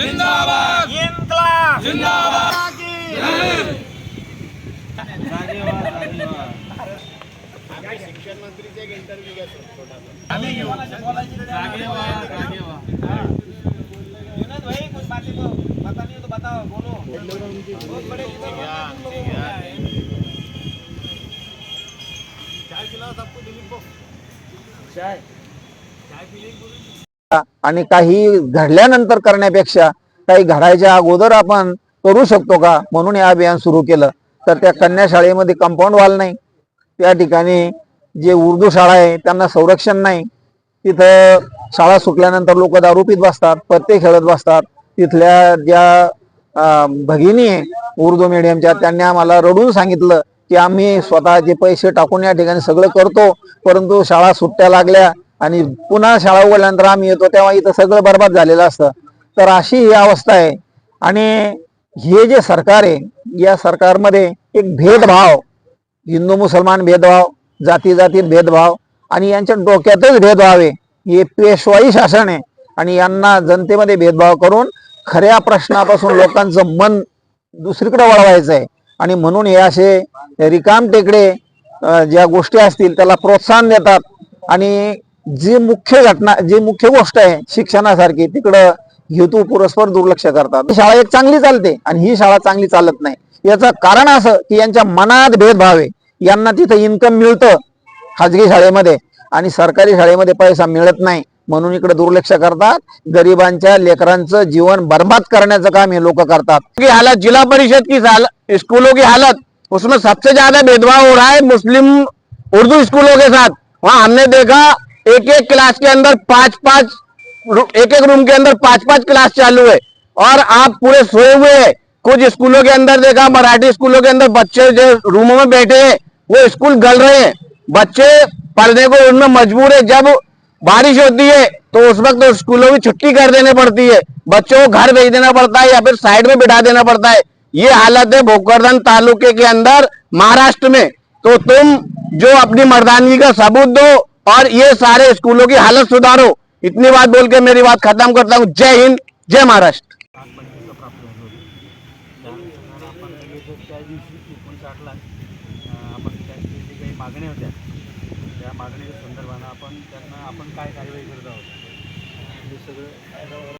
जिंदाबाद! इन्कलाब जिंदाबाद! शिक्षण मंत्रीचे एक इंटरव्ह्यू घेतो पता नहीं तो बताओ बोलो बहुत बड़े चाय खिलाओ सबको दिलीप को। चाय। चाय पी ली आणि काही घडल्यानंतर करण्यापेक्षा काही घडायच्या अगोदर आपण करू शकतो का? म्हणून हे अभियान सुरू केलं. तर त्या कन्या शाळेमध्ये कंपाऊंड वाल नाही. त्या ठिकाणी जे उर्दू शाळा आहे त्यांना संरक्षण नाही. तिथं शाळा सुटल्यानंतर लोक दारू पीत बसतात पत्ते खेळत बसतात. तिथल्या ज्या भगिनी आहे उर्दू मीडियमच्या त्यांनी आम्हाला रडून सांगितलं की आम्ही स्वतःचे पैसे टाकून या ठिकाणी सगळं करतो परंतु शाळा सुट्ट्या लागल्या. आणि पुन्हा शाळा उघडल्यानंतर आम्ही येतो तेव्हा इथं सगळं बरबाद झालेलं असतं. तर अशी ही अवस्था आहे. आणि हे जे सरकार आहे या सरकारमध्ये एक भेदभाव हिंदू मुसलमान भेदभाव जाती जातीत भेदभाव आणि यांच्या डोक्यातच भेदभाव आहे. हे पेशवाई शासन आहे. आणि यांना जनतेमध्ये भेदभाव करून खऱ्या प्रश्नापासून लोकांचं मन दुसरीकडे वळवायचं आहे. आणि म्हणून हे असे रिकाम टेकडे ज्या गोष्टी असतील त्याला प्रोत्साहन देतात. आणि जी मुख्य घटना जी मुख्य गोष्ट आहे शिक्षणासारखी तिकडं हेतू पुरस्पर दुर्लक्ष करतात. शाळा एक चांगली चालते आणि ही शाळा चांगली चालत नाही. याचं कारण असं की यांच्या मनात भेदभाव आहे. यांना तिथं इन्कम मिळतं खाजगी शाळेमध्ये आणि सरकारी शाळेमध्ये पैसा मिळत नाही. म्हणून इकडे दुर्लक्ष करतात. गरिबांच्या लेकरांचं जीवन बर्बाद करण्याचं काम हे लोक करतात. की हालत जिला परिषद की स्कूलों की हालत उसमें सबसे ज्यादा भेदभाव हो रहा है मुस्लिम उर्दू स्कूलों के साथ. वहां हमने देखा एक एक क्लास के अंदर पाँच पाँच एक एक रूम के अंदर पाँच पाँच क्लास चालू है। और आप पूरे सोए हुए हैं। कुछ स्कूलों के अंदर देखा, मराठी स्कूलों के अंदर बच्चे जो रूमों में बैठे हैं, वो स्कूल गल रहे हैं। बच्चे पढ़ने को उनमें मजबूर है। जब बारिश होती है तो उस वक्त तो स्कूलों की छुट्टी कर देनी पड़ती है। बच्चों को घर भेज देना पड़ता है या फिर साइड में बिठा देना पड़ता है। ये हालत है भोकरदन तालुके के अंदर महाराष्ट्र में। तो तुम जो अपनी मर्दानगी का सबूत दो और ये सारे स्कूलों की हालत सुधारो। इतनी बात बोल के मेरी बात खत्म करता हूँ। जय हिंद जय महाराष्ट्र। मागण्या होत्या त्या मागणीच्या संदर्भानं आपण त्यांना आपण काय कार्यवाही करत आहोत हे सगळं